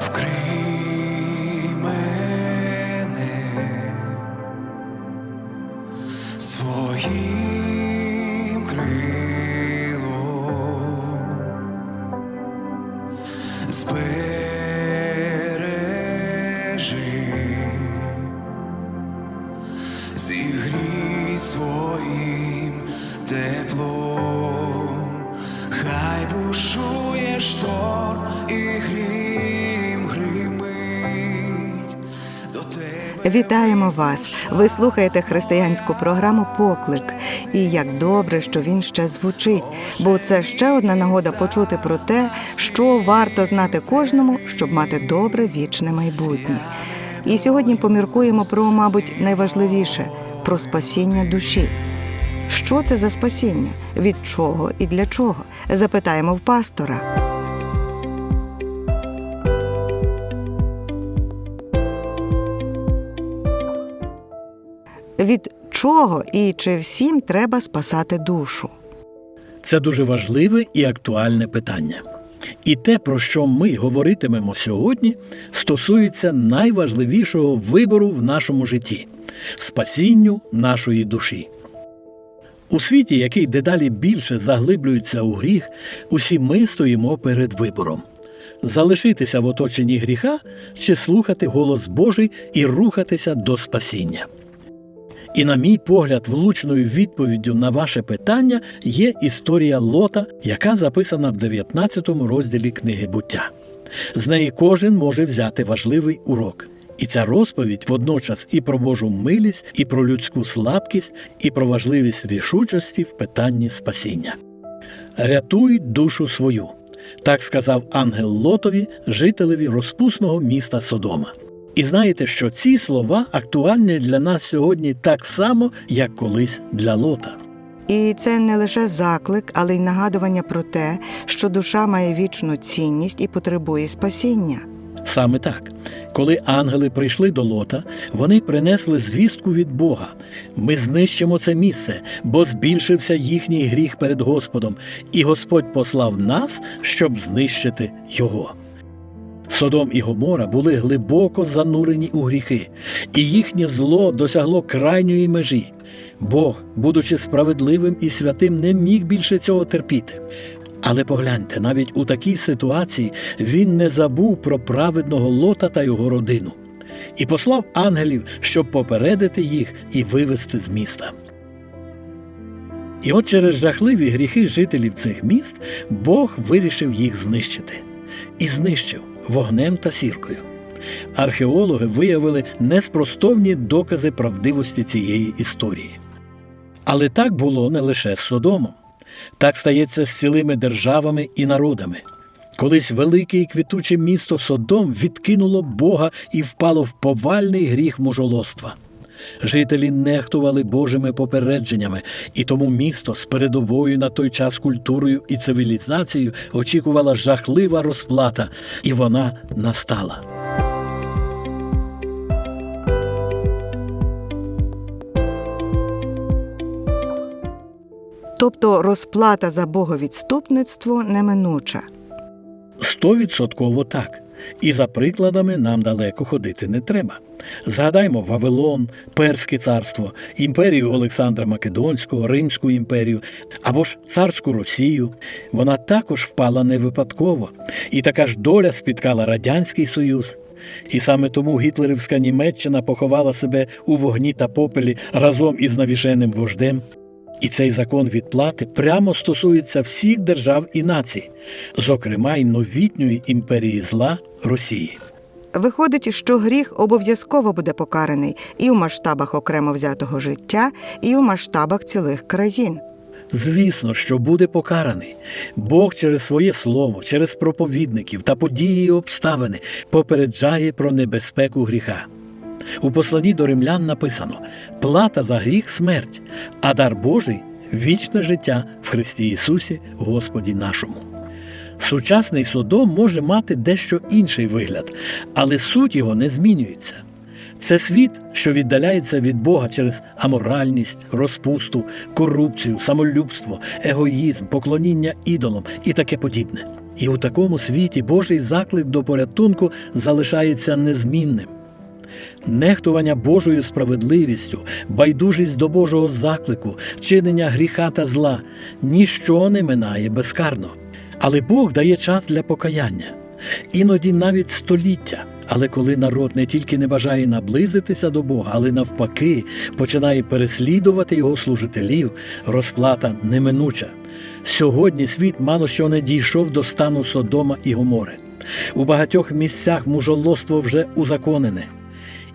вкрий мене своїм крилом, збережи, зігрій своїм теплом, хай бушує шторм і грім Вітаємо вас! Ви слухаєте християнську програму Поклик. І як добре, що він ще звучить, бо це ще одна нагода почути про те, що варто знати кожному, щоб мати добре вічне майбутнє. І сьогодні поміркуємо про, мабуть, найважливіше про спасіння душі. Що це за спасіння? Від чого і для чого? Запитаємо в пастора. Від чого і чи всім треба спасати душу? Це дуже важливе і актуальне питання. І те, про що ми говоритимемо сьогодні, стосується найважливішого вибору в нашому житті спасінню нашої душі. У світі, який дедалі більше заглиблюється у гріх, усі ми стоїмо перед вибором залишитися в оточенні гріха чи слухати голос Божий і рухатися до спасіння. І, на мій погляд, влучною відповіддю на ваше питання є історія Лота, яка записана в 19 розділі книги буття. З неї кожен може взяти важливий урок. І ця розповідь водночас і про Божу милість, і про людську слабкість, і про важливість рішучості в питанні спасіння. Рятуй душу свою, так сказав ангел Лотові, жителеві розпусного міста Содома. І знаєте, що ці слова актуальні для нас сьогодні так само, як колись для Лота. І це не лише заклик, але й нагадування про те, що душа має вічну цінність і потребує спасіння. Саме так, коли ангели прийшли до Лота, вони принесли звістку від Бога. Ми знищимо це місце, бо збільшився їхній гріх перед Господом, і Господь послав нас, щоб знищити його. Содом і Гомора були глибоко занурені у гріхи, і їхнє зло досягло крайньої межі. Бог, будучи справедливим і святим, не міг більше цього терпіти. Але погляньте, навіть у такій ситуації він не забув про праведного лота та його родину і послав ангелів, щоб попередити їх і вивести з міста. І от через жахливі гріхи жителів цих міст Бог вирішив їх знищити і знищив вогнем та сіркою. Археологи виявили неспростовні докази правдивості цієї історії. Але так було не лише з Содомом. Так стається з цілими державами і народами. Колись велике і квітуче місто Содом відкинуло Бога і впало в повальний гріх мужолоства. Жителі нехтували Божими попередженнями, і тому місто з передовою на той час культурою і цивілізацією очікувала жахлива розплата, і вона настала. Тобто розплата за боговідступництво неминуча. Стовідсотково так. І за прикладами нам далеко ходити не треба. Згадаймо Вавилон, Перське царство, імперію Олександра Македонського, Римську імперію або ж царську Росію. Вона також впала не випадково, і така ж доля спіткала Радянський Союз. І саме тому гітлерівська Німеччина поховала себе у вогні та попелі разом із навішеним вождем. І цей закон відплати прямо стосується всіх держав і націй, зокрема й новітньої імперії зла Росії. Виходить, що гріх обов'язково буде покараний і в масштабах окремо взятого життя, і в масштабах цілих країн. Звісно, що буде покараний. Бог через своє слово, через проповідників та події і обставини попереджає про небезпеку гріха. У посланні до римлян написано: плата за гріх смерть, а дар Божий вічне життя в Христі Ісусі, Господі нашому. Сучасний Содом може мати дещо інший вигляд, але суть його не змінюється. Це світ, що віддаляється від Бога через аморальність, розпусту, корупцію, самолюбство, егоїзм, поклоніння ідолам і таке подібне. І у такому світі Божий заклик до порятунку залишається незмінним. Нехтування Божою справедливістю, байдужість до Божого заклику, чинення гріха та зла ніщо не минає безкарно. Але Бог дає час для покаяння, іноді навіть століття. Але коли народ не тільки не бажає наблизитися до Бога, але навпаки починає переслідувати його служителів, розплата неминуча. Сьогодні світ мало що не дійшов до стану Содома і Гомори. У багатьох місцях мужолоство вже узаконене,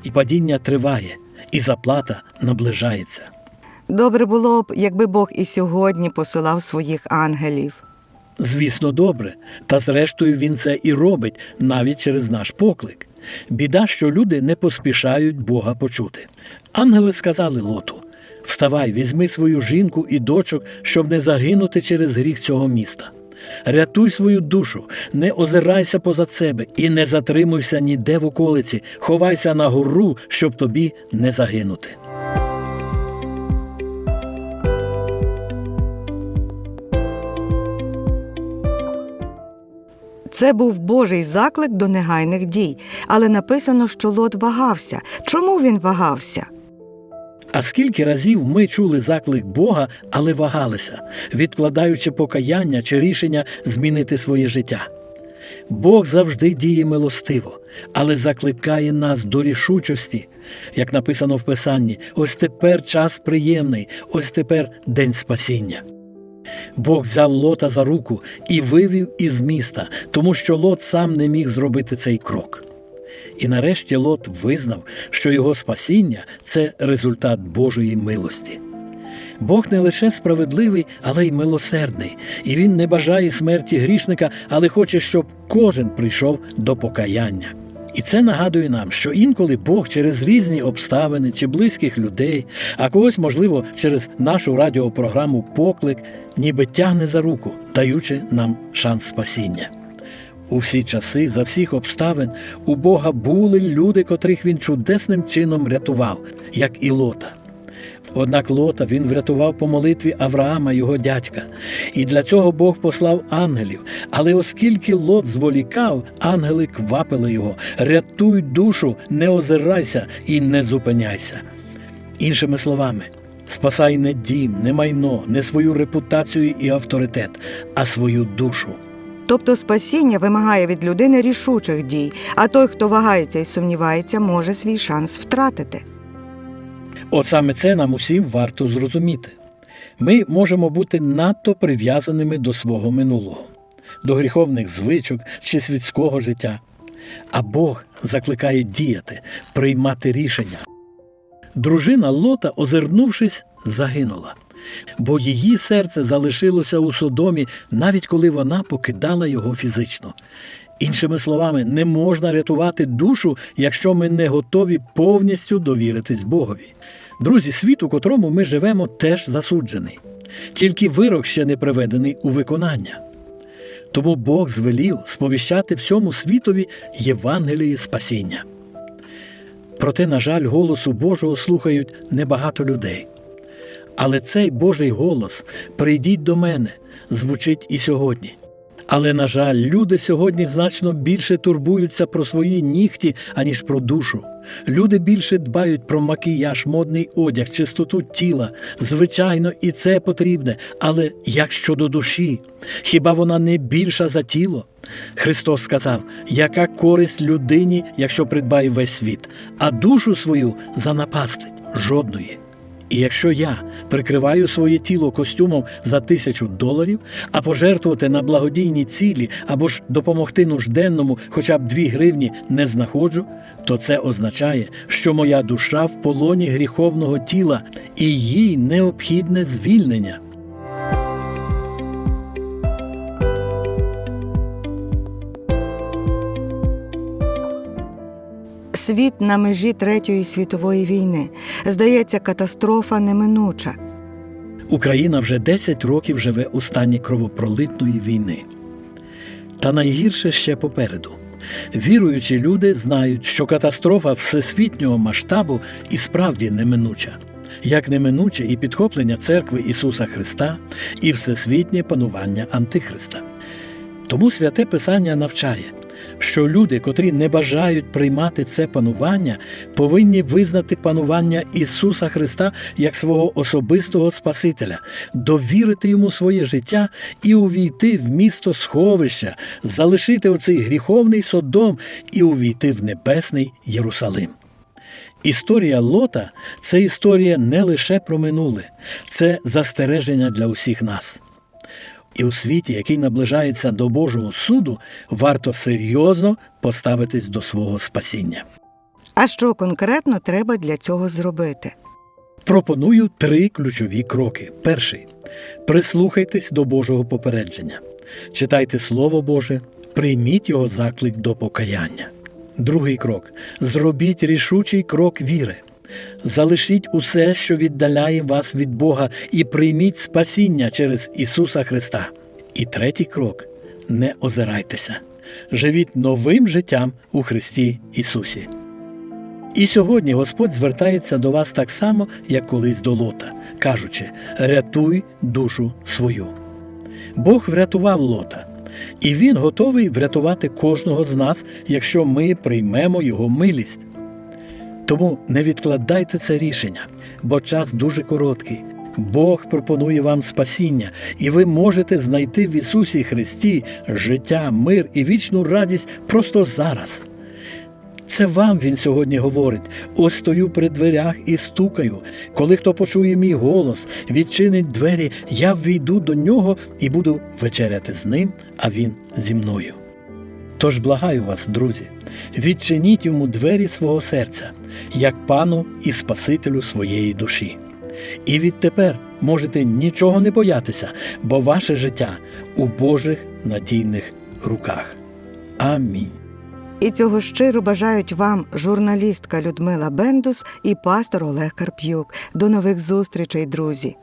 і падіння триває, і заплата наближається. Добре було б, якби Бог і сьогодні посилав своїх ангелів. Звісно, добре, та зрештою він це і робить навіть через наш поклик. Біда, що люди не поспішають Бога почути. Ангели сказали Лоту: Вставай, візьми свою жінку і дочок, щоб не загинути через гріх цього міста. Рятуй свою душу, не озирайся позад себе і не затримуйся ніде в околиці, ховайся на гору, щоб тобі не загинути. Це був Божий заклик до негайних дій, але написано, що Лот вагався. Чому він вагався? А скільки разів ми чули заклик Бога, але вагалися, відкладаючи покаяння чи рішення змінити своє життя. Бог завжди діє милостиво, але закликає нас до рішучості, як написано в Писанні: ось тепер час приємний, ось тепер день спасіння. Бог взяв Лота за руку і вивів із міста, тому що Лот сам не міг зробити цей крок. І нарешті Лот визнав, що його спасіння це результат Божої милості. Бог не лише справедливий, але й милосердний, і Він не бажає смерті грішника, але хоче, щоб кожен прийшов до покаяння. І це нагадує нам, що інколи Бог через різні обставини чи близьких людей, а когось, можливо, через нашу радіопрограму Поклик, ніби тягне за руку, даючи нам шанс спасіння. У всі часи, за всіх обставин, у Бога були люди, котрих він чудесним чином рятував, як і Лота. Однак Лота він врятував по молитві Авраама, його дядька, і для цього Бог послав ангелів. Але оскільки Лот зволікав, ангели квапили його, рятуй душу, не озирайся і не зупиняйся. Іншими словами, спасай не дім, не майно, не свою репутацію і авторитет, а свою душу. Тобто спасіння вимагає від людини рішучих дій, а той, хто вагається і сумнівається, може свій шанс втратити. От саме це нам усім варто зрозуміти. Ми можемо бути надто прив'язаними до свого минулого, до гріховних звичок чи світського життя. А Бог закликає діяти, приймати рішення. Дружина Лота, озирнувшись, загинула, бо її серце залишилося у Содомі, навіть коли вона покидала його фізично. Іншими словами, не можна рятувати душу, якщо ми не готові повністю довіритись Богові. Друзі, світ, у котрому ми живемо, теж засуджений, тільки вирок ще не приведений у виконання. Тому Бог звелів сповіщати всьому світові Євангелії спасіння. Проте, на жаль, голосу Божого слухають небагато людей. Але цей Божий голос прийдіть до мене звучить і сьогодні. Але, на жаль, люди сьогодні значно більше турбуються про свої нігті, аніж про душу. Люди більше дбають про макіяж, модний одяг, чистоту тіла. Звичайно, і це потрібне. Але як щодо душі, хіба вона не більша за тіло? Христос сказав, яка користь людині, якщо придбає весь світ, а душу свою занапастить жодної. І якщо я прикриваю своє тіло костюмом за тисячу доларів, а пожертвувати на благодійні цілі або ж допомогти нужденному хоча б дві гривні не знаходжу, то це означає, що моя душа в полоні гріховного тіла і їй необхідне звільнення. Світ на межі Третьої світової війни. Здається, катастрофа неминуча. Україна вже 10 років живе у стані кровопролитної війни. Та найгірше ще попереду. Віруючі люди знають, що катастрофа всесвітнього масштабу і справді неминуча, як неминуче і підхоплення церкви Ісуса Христа, і всесвітнє панування Антихриста. Тому святе Писання навчає, що люди, котрі не бажають приймати це панування, повинні визнати панування Ісуса Христа як свого особистого Спасителя, довірити йому своє життя і увійти в місто сховища, залишити оцей гріховний Содом і увійти в небесний Єрусалим. Історія Лота це історія не лише про минуле, це застереження для усіх нас. І у світі, який наближається до Божого суду, варто серйозно поставитись до свого спасіння. А що конкретно треба для цього зробити? Пропоную три ключові кроки. Перший прислухайтесь до Божого попередження, читайте Слово Боже, прийміть його заклик до покаяння. Другий крок зробіть рішучий крок віри. Залишіть усе, що віддаляє вас від Бога, і прийміть спасіння через Ісуса Христа. І третій крок не озирайтеся. Живіть новим життям у Христі Ісусі. І сьогодні Господь звертається до вас так само, як колись до Лота, кажучи: рятуй душу свою. Бог врятував Лота, і Він готовий врятувати кожного з нас, якщо ми приймемо Його милість. Тому не відкладайте це рішення, бо час дуже короткий. Бог пропонує вам спасіння, і ви можете знайти в Ісусі Христі життя, мир і вічну радість просто зараз. Це вам він сьогодні говорить. Ось стою при дверях і стукаю. Коли хто почує мій голос, відчинить двері, я ввійду до нього і буду вечеряти з ним, а він зі мною. Тож благаю вас, друзі, відчиніть йому двері свого серця, як пану і Спасителю своєї душі. І відтепер можете нічого не боятися, бо ваше життя у Божих надійних руках. Амінь. І цього щиро бажають вам журналістка Людмила Бендус і пастор Олег Карп'юк. До нових зустрічей, друзі!